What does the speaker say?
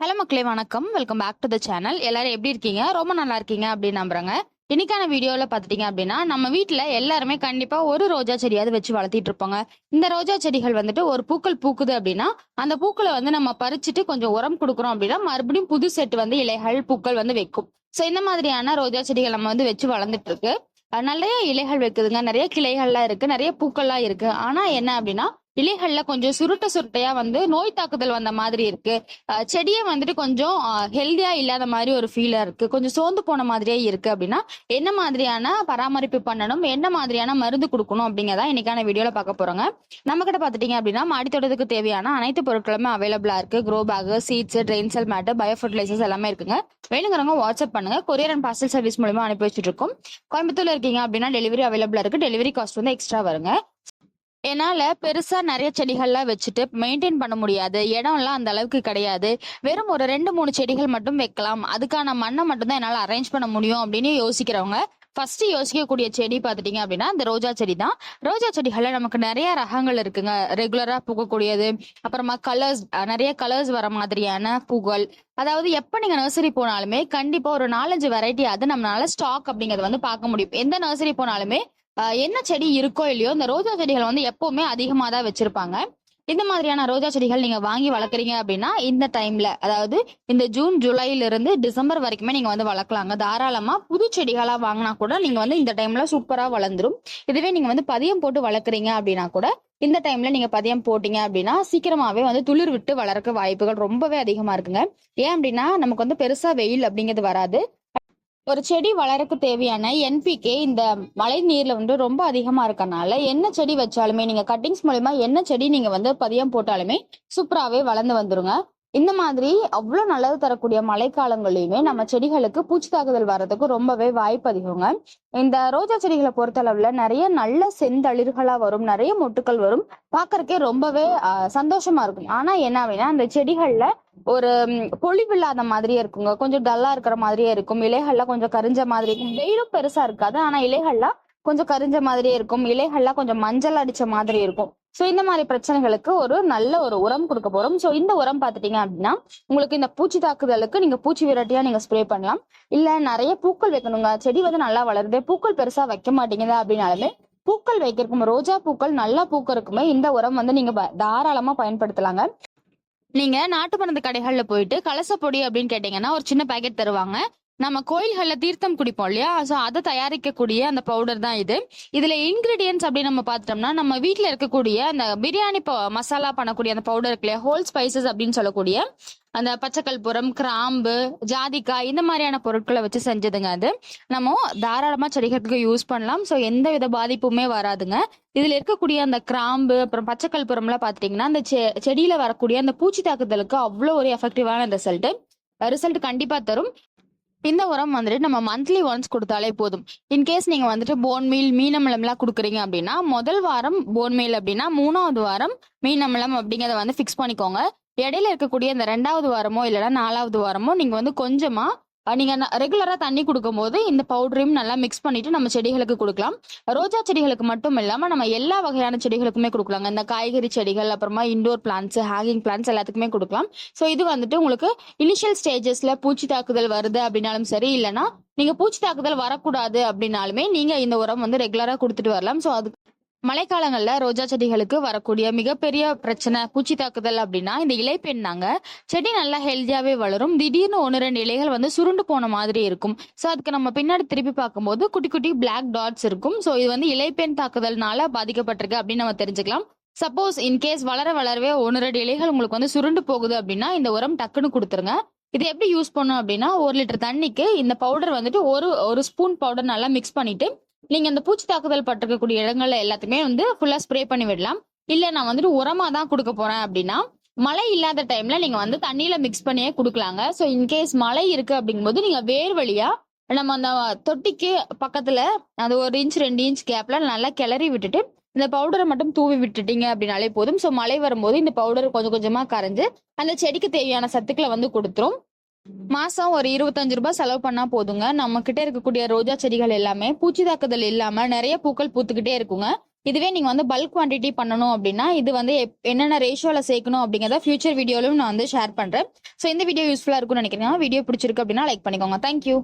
Hello மக்களே வணக்கம். Welcome back to the channel எல்லாரும் எப்படி இருக்கீங்க? ரொம்ப நல்லா இருக்கீங்க அப்படின்னு நம்புறாங்க. இன்னைக்கான வீடியோல பாத்துட்டீங்க அப்படின்னா நம்ம வீட்ல எல்லாருமே கண்டிப்பா ஒரு ரோஜா செடியாவது வச்சு வளர்த்திட்டு இருப்பாங்க. இந்த ரோஜா செடிகள் வந்துட்டு ஒரு பூக்கள் பூக்குது அப்படின்னா அந்த பூக்களை வந்து நம்ம பறிச்சுட்டு கொஞ்சம் உரம் கொடுக்குறோம் அப்படின்னா மறுபடியும் புது செட்டு வந்து இலைகள் பூக்கள் வந்து வைக்கும். சோ இந்த மாதிரியான ரோஜா செடிகள் நம்ம வந்து வச்சு வளர்ந்துட்டு இருக்கு. நிறைய இலைகள் வைக்குதுங்க. நிறைய கிளைகள்லாம் இருக்கு. நிறைய பூக்கள்லாம் இருக்கு. ஆனா என்ன அப்படின்னா இலைகள்ல கொஞ்சம் சுருட்ட சுருட்டையா வந்து நோய் தாக்குதல் வந்த மாதிரி இருக்கு. செடியே வந்துட்டு கொஞ்சம் ஹெல்தியா இல்லாத மாதிரி ஒரு ஃபீலா இருக்கு. கொஞ்சம் சோர்ந்து போன மாதிரியே இருக்கு அப்படின்னா என்ன மாதிரியான பராமரிப்பு பண்ணணும்? என்ன மாதிரியான மருந்து கொடுக்கணும்? அப்படிங்கறத இன்னைக்கான வீடியோல பார்க்க போறோங்க. நம்ம கிட்ட பாத்துட்டீங்க அப்படின்னா மாடித்தோட்டத்துக்கு தேவையான அனைத்து பொருட்களுமே அவைலபிளா இருக்கு. Grow bag seeds drain cell mat bio fertilisers எல்லாமே இருக்குங்க. வேணுங்கிறவங்க வாட்ஸ்அப் பண்ணுங்க. கொரியர் அண்ட் பார்சல் சர்வீஸ் மூலமா அனுப்பி வச்சுட்டு இருக்கோம். கோயம்புத்தூர்ல இருக்கீங்க அப்படின்னா டெலிவரி அவைலபிளா இருக்கு. டெலிவரி காஸ்ட் வந்து எக்ஸ்ட்ரா வருங்க. என்னால பெருசா நிறைய செடிகள்லாம் வச்சுட்டு மெயின்டைன் பண்ண முடியாது. இடம்லாம் அந்த அளவுக்கு கிடையாது. வெறும் ஒரு ரெண்டு மூணு செடிகள் மட்டும் வைக்கலாம். அதுக்கான மண்ணை மட்டும் தான் என்னால அரேஞ்ச் பண்ண முடியும் அப்படின்னு யோசிக்கிறவங்க ஃபர்ஸ்ட் யோசிக்கக்கூடிய செடி பார்த்துட்டீங்க அப்படின்னா இந்த ரோஜா செடி தான் ரோஜா செடிகள்ல நமக்கு நிறைய ரகங்கள் இருக்குங்க. ரெகுலரா பூக்கக்கூடியது. அப்புறமா கலர்ஸ் நிறைய கலர்ஸ் வர மாதிரியான பூக்கள். அதாவது எப்ப நீங்க நர்சரி போனாலுமே கண்டிப்பா ஒரு நாலஞ்சு வெரைட்டி அது நம்மளால ஸ்டாக் அப்படிங்கறது வந்து பார்க்க முடியும். எந்த நர்சரி போனாலுமே என்ன செடி இருக்கோ இல்லையோ இந்த ரோஜா செடிகள் வந்து எப்பவுமே அதிகமாக தான் வச்சிருப்பாங்க. இந்த மாதிரியான ரோஜா செடிகள் நீங்க வாங்கி வளர்க்குறீங்க அப்படின்னா இந்த டைம்ல அதாவது இந்த ஜூன் ஜூலைல இருந்து டிசம்பர் வரைக்குமே நீங்க வந்து வளர்க்கலாங்க. தாராளமா புது செடிகளா வாங்கினா கூட நீங்க வந்து இந்த டைம்ல சூப்பரா வளர்ந்துரும். இதுவே நீங்க வந்து பதியம் போட்டு வளர்க்குறீங்க அப்படின்னா கூட இந்த டைம்ல நீங்க பதியம் போட்டீங்க அப்படின்னா சீக்கிரமாவே வந்து துளிர் விட்டு வளர்க்க வாய்ப்புகள் ரொம்பவே அதிகமா இருக்குங்க. ஏன் அப்படின்னா நமக்கு வந்து பெருசா வெயில் அப்படிங்கிறது வராது. ஒரு செடி வளரக்கு தேவையான என்பிகே இந்த மழை நீர்ல வந்து ரொம்ப அதிகமா இருக்கறனால என்ன செடி வச்சாலுமே நீங்க கட்டிங்ஸ் மூலயமா என்ன செடி நீங்க வந்து பதியம் போட்டாலுமே சூப்பராகவே வளர்ந்து வந்துருங்க. இந்த மாதிரி அவ்வளோ நல்லது தரக்கூடிய மழைக்காலங்களையுமே நம்ம செடிகளுக்கு பூச்சி தாக்குதல் வர்றதுக்கு ரொம்பவே வாய்ப்பு அதிகங்க. இந்த ரோஜா செடிகளை பொறுத்தளவுல நிறைய நல்ல செந்தளிர்களா வரும் நிறைய மொட்டுக்கள் வரும். பார்க்கறக்கே ரொம்பவே ஆஹ், சந்தோஷமா இருக்கும். ஆனா என்ன அப்படின்னா அந்த செடிகள்ல ஒரு பொழிவில்லாத மாதிரியே இருக்குங்க. கொஞ்சம் டல்லா இருக்கிற மாதிரியே இருக்கும். இலைகள்லாம் கொஞ்சம் கரிஞ்ச மாதிரி இருக்கும். வெயிலும் பெருசா இருக்காது. ஆனா இலைகள்லாம் கொஞ்சம் கரிஞ்ச மாதிரியே இருக்கும். இலைகள்லாம் கொஞ்சம் மஞ்சள் அடிச்ச மாதிரி இருக்கும். சோ இந்த மாதிரி பிரச்சனைகளுக்கு ஒரு நல்ல ஒரு உரம் கொடுக்க போறோம். சோ இந்த உரம் பாத்துட்டீங்க அப்படின்னா உங்களுக்கு இந்த பூச்சி தாக்குதலுக்கு நீங்க பூச்சி விரட்டியா நீங்க ஸ்ப்ரே பண்ணலாம். இல்ல நிறைய பூக்கள் வைக்கணுங்க. செடி வந்து நல்லா வளருது. பூக்கள் பெருசா வைக்க மாட்டேங்குது அப்படின்னாலுமே பூக்கள் வைக்கிறக்கும் ரோஜா பூக்கள் நல்லா பூக்கறக்குமே இந்த உரம் வந்து நீங்க ப- தாராளமா பயன்படுத்தலாங்க. நீங்க நாட்டு மருந்து கடைகள்ல போயிட்டு கலசப்பொடி அப்படின்னு கேட்டீங்கன்னா ஒரு சின்ன பாக்கெட் தருவாங்க. நம்ம கோயில்கள்ல தீர்த்தம் குடிப்போம் இல்லையா? ஸோ அதை தயாரிக்கக்கூடிய அந்த பவுடர் தான் இது. இதுல இன்கிரீடியன்ஸ் அப்படின்னு நம்ம பார்த்துட்டோம்னா நம்ம வீட்டில் இருக்கக்கூடிய அந்த பிரியாணி மசாலா பண்ணக்கூடிய அந்த பவுடர் இருக்கு இல்லையா? ஹோல் ஸ்பைசஸ் அப்படின்னு சொல்லக்கூடிய அந்த பச்சைக்கல்புரம் கிராம்பு ஜாதிக்காய் இந்த மாதிரியான பொருட்களை வச்சு செஞ்சதுங்க அது. நம்ம தாராளமாக செடிகளுக்கு யூஸ் பண்ணலாம். ஸோ எந்த வித பாதிப்புமே வராதுங்க. இதில் இருக்கக்கூடிய அந்த கிராம்பு அப்புறம் பச்சைக்கல்புரம்லாம் பாத்துட்டீங்கன்னா அந்த செ- செடியில் வரக்கூடிய அந்த பூச்சி தாக்குதலுக்கு அவ்வளோ ஒரு எஃபெக்டிவான ரிசல்ட்டு ரிசல்ட் கண்டிப்பாக தரும். இந்த உரம் வந்துட்டு நம்ம மந்த்லி ஒன்ஸ் கொடுத்தாலே போதும். இன்கேஸ் நீங்க வந்துட்டு போன் மீல் மீனமிலம்லாம் கொடுக்குறீங்க அப்படின்னா முதல் வாரம் போன் மீல் அப்படின்னா மூணாவது வாரம் மீனமிலம் அப்படிங்கறத வந்து ஃபிக்ஸ் பண்ணிக்கோங்க. இடையில இருக்கக்கூடிய இந்த ரெண்டாவது வாரமோ இல்லைன்னா நாலாவது வாரமோ நீங்க வந்து கொஞ்சமா நீங்கள் நீங்க தண்ணி கொடுக்கும்போது இந்த பவுடரையும் நல்லா மிக்ஸ் பண்ணிட்டு நம்ம செடிகளுக்கு கொடுக்கலாம். ரோஜா செடிகளுக்கு மட்டும் இல்லாம நம்ம எல்லா வகையான செடிகளுக்குமே கொடுக்கலாங்க. இந்த காய்கறி செடிகள் அப்புறமா இண்டோர் பிளான்ட்ஸ் ஹேங்கிங் பிளான்ட்ஸ் எல்லாத்துக்குமே கொடுக்கலாம். ஸோ இது வந்துட்டு உங்களுக்கு இனிஷியல் ஸ்டேஜஸ்ல பூச்சி தாக்குதல் வருது அப்படின்னாலும் சரி இல்லைன்னா நீங்க பூச்சி தாக்குதல் வரக்கூடாது அப்படின்னாலுமே நீங்க இந்த உரம் வந்து ரெகுலரா கொடுத்துட்டு வரலாம். ஸோ அது மழைக்காலங்கள்ல ரோஜா செடிகளுக்கு வரக்கூடிய மிகப்பெரிய பிரச்சனை பூச்சி தாக்குதல் அப்படின்னா இந்த இலைப்பெண் தாங்க. செடி நல்லா ஹெல்த்தியாவே வளரும். திடீர்னு ஒன்று ரெண்டு இலைகள் வந்து சுருண்டு போன மாதிரி இருக்கும். ஸோ அதுக்கு நம்ம பின்னாடி திருப்பி பார்க்கும்போது குட்டி குட்டி பிளாக் டாட்ஸ் இருக்கும். ஸோ இது வந்து இலைப்பெண் தாக்குதல்னால பாதிக்கப்பட்டிருக்கு அப்படின்னு நம்ம தெரிஞ்சுக்கலாம். சப்போஸ் இன்கேஸ் வளர வளரவே ஒன்று ரெண்டு இலைகள் உங்களுக்கு வந்து சுருண்டு போகுது அப்படின்னா இந்த உரம் டக்குன்னு கொடுத்துருங்க. இது எப்படி யூஸ் பண்ணும் அப்படின்னா ஒரு லிட்டர் தண்ணிக்கு இந்த பவுடர் வந்துட்டு ஒரு ஒரு ஸ்பூன் பவுடர் நல்லா மிக்ஸ் பண்ணிட்டு நீங்க இந்த பூச்சி தாக்குதல் பட்டிருக்கக்கூடிய இடங்கள்ல எல்லாத்துக்குமே வந்து ஃபுல்லா ஸ்ப்ரே பண்ணி விடலாம். இல்ல நான் வந்துட்டு உரமா தான் கொடுக்க போறேன் அப்படின்னா மழை இல்லாத டைம்ல நீங்க வந்து தண்ணியில மிக்ஸ் பண்ணியே கொடுக்கலாங்க. ஸோ இன்கேஸ் மழை இருக்கு அப்படிங்கும்போது நீங்க வேர் வழியா நம்ம அந்த தொட்டிக்கு பக்கத்துல அது ஒரு இன்ச் ரெண்டு இன்ச் கேப்ல நல்லா கிளறி விட்டுட்டு இந்த பவுடரை மட்டும் தூவி விட்டுட்டீங்க அப்படின்னாலே போதும். ஸோ மழை வரும்போது இந்த பவுடர் கொஞ்சம் கொஞ்சமா கரைஞ்சு அந்த செடிக்கு தேவையான சத்துக்களை வந்து கொடுத்துரும். மாசம் ஒரு இருபத்தஞ்சு ரூபாய் செலவு பண்ணா போதுங்க. நம்ம கிட்ட இருக்கக்கூடிய ரோஜா செடிகள் எல்லாமே பூச்சி தாக்குதல் இல்லாம நிறைய பூக்கள் பூத்துக்கிட்டே இருக்குங்க. இதுவே நீங்க வந்து பல்க் குவான்டிட்டி பண்ணணும் அப்படின்னா இது வந்து எப்- என்னென்ன ரேஷியோல சேர்க்கணும் அப்படிங்கறத ஃபியூச்சர் வீடியோலும் நான் வந்து ஷேர் பண்றேன். ஸோ இந்த வீடியோ யூஸ்ஃபுல்லா இருக்கும்னு நினைக்கிறீங்க வீடியோ பிடிச்சிருக்கு அப்படின்னா லைக் பண்ணிக்கோங்க. தேங்க்யூ